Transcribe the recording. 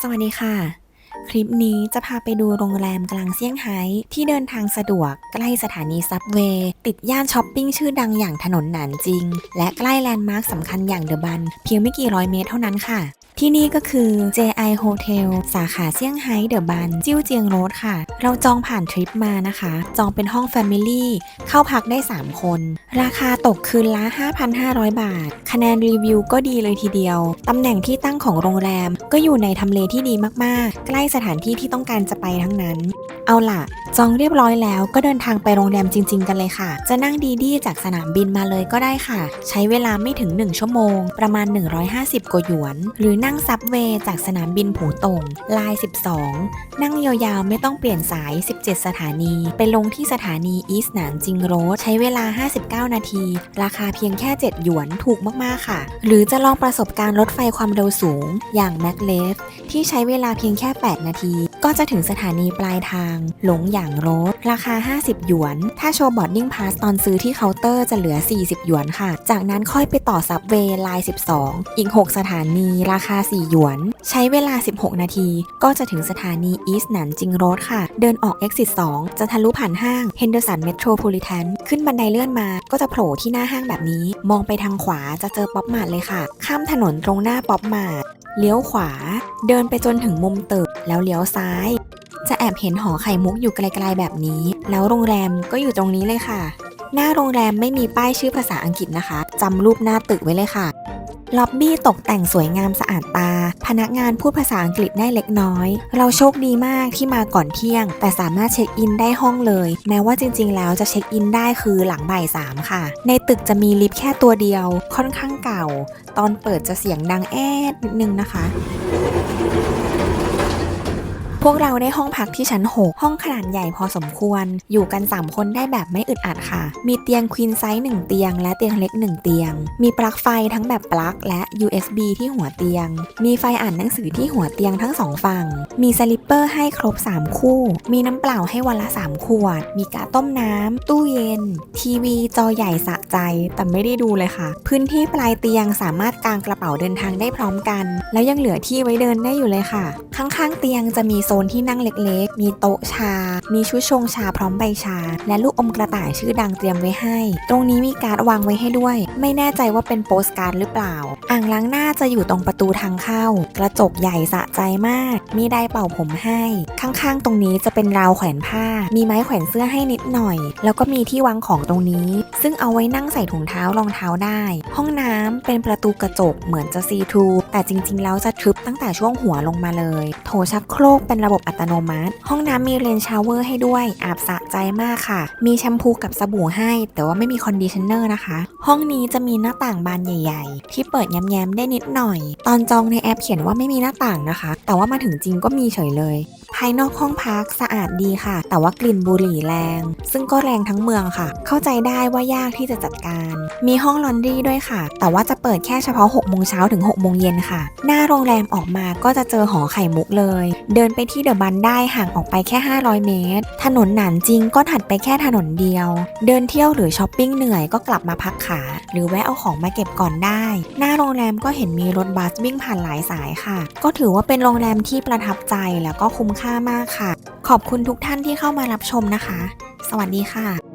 สวัสดีค่ะ คลิปนี้จะพาไปดูโรงแรมกลางเซี่ยงไฮ้ที่เดินทางสะดวกใกล้สถานีซับเวย์ติดย่านช้อปปิ้งชื่อดังอย่างถนนหนานจริง และใกล้แลนด์มาร์คสำคัญอย่างเดอะบัน เพียงไม่กี่ร้อยเมตรเท่านั้นค่ะ ที่นี่ก็คือ JI Hotel สาขาเซี่ยงไฮ้เดอะบันจิ้วเจียงโรดค่ะ เราจองผ่านทริปมานะคะ จองเป็นห้อง Family เข้าพักได้ 3 คน ราคาตกคืนละ 5,500 บาท คะแนนรีวิวก็ดีเลยทีเดียว ตำแหน่งที่ตั้งของโรงแรม ก็อยู่ในทำเลที่ดีมากๆ ใกล้สถานที่ที่ต้องการจะไปทั้งนั้น เอาล่ะ จองเรียบร้อยแล้วก็เดินทางไปโรงแรมจริง ๆ กันเลยค่ะ จะนั่งดีดีจากสนามบินมาเลยก็ได้ค่ะ ใช้เวลาไม่ถึง 1 ชั่วโมง ประมาณ 150กว่าหยวน หรือนั่งซับเวย์จากสนามบินผูตงลาย 12 นั่งยาวๆ ไม่ต้องเปลี่ยนสาย 17 สถานี ไปลงที่สถานีอีสหนานจิงโรดใช้เวลา 59 นาที ราคาเพียงแค่ 7 หยวนถูกมากๆค่ะ หรือจะลองประสบการณ์รถไฟความเร็วสูง อย่างแม c เลฟที่ใช้เวลาเพียงแค่ 8 นาที ก็จะถึงสถานีปลายทางหลงอย่างโรดราคา 50 หยวน ถ้าโชว์บอร์ดดิ้งพาสตอนซื้อที่เคาน์เตอร์จะเหลือ 40 หยวนค่ะ จากนั้นค่อยไปต่อซับเวย์ลาย 12 อีก 6 สถานีราคา 4 หยวน ใช้เวลา 16 นาที ก็จะถึงสถานีอีสหนันจิงโรดค่ะ เดินออก exit 2 จะทะลุผ่านห้าง Henderson Metropolitan ขึ้นบันไดเลื่อนมาก็จะโผล่ที่หน้าห้างแบบนี้ มองไปทางขวาจะเจอป๊อปมาร์ทเลยค่ะ ข้ามถนนตรงหน้าป๊อปมาร์ทเลี้ยวขวา เดินไปจนถึงมุมตึกแล้วเลี้ยวซ้าย จะแอบเห็นหอไข่มุกอยู่ไกลๆแบบนี้ แล้วโรงแรมก็อยู่ตรงนี้เลยค่ะ หน้าโรงแรมไม่มีป้ายชื่อภาษาอังกฤษนะคะจำรูปหน้าตึกไว้เลยค่ะล็อบบี้ตกแต่งสวยงามสะอาดตา พนักงานพูดภาษาอังกฤษได้เล็กน้อย เราโชคดีมากที่มาก่อนเที่ยง แต่สามารถเช็คอินได้ห้องเลย แม้ว่าจริง ๆ แล้วจะเช็คอินได้คือหลังบ่ายสามค่ะ ในตึกจะมีลิฟต์แค่ตัวเดียว ค่อนข้างเก่า ตอนเปิดจะเสียงดังแอดนิดนึงนะคะ วกเราได้ห้องพักที่ชั้น 6 ห้องขนาดใหญ่พอสมควร อยู่กัน 3 คนได้แบบไม่อึดอัดค่ะ มีเตียงควีนไซส์1เตียง และเตียงเล็ก 1 เตียง มีปลั๊กไฟทั้งแบบปลั๊กและ USB ที่หัวเตียง มีไฟอ่านหนังสือที่หัวเตียงทั้งสองฝั่ง มีสลิปเปอร์ให้ครบ 3 คู่ มีน้ำเปล่าให้วันละ 3 ขวด มีกาต้มน้ำ ตู้เย็น ทีวีจอใหญ่สะใจ แต่ไม่ได้ดูเลยค่ะ พื้นที่ปลายเตียงสามารถกางกระเป๋าเดินทางได้พร้อมกัน แล้วยังเหลือที่ไว้เดินได้อยู่เลยค่ะ ข้างๆเตียงจะมีโซนที่นั่งเล็กๆ มีโต๊ะชา มีชุดชงชาพร้อมใบชา และลูกอมกระต่ายชื่อดังเตรียมไว้ให้ ตรงนี้มีการ์ดวางไว้ให้ด้วย ไม่แน่ใจว่าเป็นโปสการ์ดหรือเปล่า อ่างล้างหน้าจะอยู่ตรงประตูทางเข้า กระจกใหญ่สะใจมาก มีไดร์เป่าผมให้ ข้างๆ ตรงนี้จะเป็นราวแขวนผ้า มีไม้แขวนเสื้อให้นิดหน่อย แล้วก็มีที่วางของตรงนี้ ซึ่งเอาไว้นั่งใส่ถุงเท้ารองเท้าได้ ห้องน้ำเป็นประตูกระจกเหมือนจะซีทูแต่จริงๆ แล้วจะทึบตั้งแต่ช่วงหัวลงมาเลย โถชักโครกเป็นระบบอัตโนมัติ ห้องน้ำมีเรนชาวเวอร์ให้ด้วย อาบสะใจมากค่ะ มีแชมพูกับสบู่ให้ แต่ว่าไม่มีคอนดิชเนอร์นะคะ ห้องนี้จะมีหน้าต่างบานใหญ่ ๆ ที่เปิดแย้มๆได้นิดหน่อย ตอนจองในแอปเขียนว่าไม่มีหน้าต่างนะคะ แต่ว่ามาถึงจริงก็มีเฉยเลย ภายนอกห้องพักสะอาดดีค่ะ แต่ว่ากลิ่นบุหรี่แรง ซึ่งก็แรงทั้งเมืองค่ะ เข้าใจได้ว่ายากที่จะจัดการ มีห้องลอนดรีด้วยค่ะ แต่ว่าจะเปิดแค่เฉพาะ6โมงเช้าถึง6โมงเย็นค่ะ หน้าโรงแรมออกมาก็จะเจอหอไข่มุกเลย เดินไปที่เดอะบันได้ห่างออกไปแค่ 500 เมตร ถนนหนานจริงก็ถัดไปแค่ถนนเดียว เดินเที่ยวหรือช้อปปิ้งเหนื่อยก็กลับมาพักขา หรือแวะเอาของมาเก็บก่อนได้ หน้าโรงแรมก็เห็นมีรถบัสวิ่งผ่านหลายสายค่ะ ก็ถือว่าเป็นโรงแรมที่ประทับใจแล้วก็คุ้มค่าค่ามากค่ะ ขอบคุณทุกท่านที่เข้ามารับชมนะคะ สวัสดีค่ะ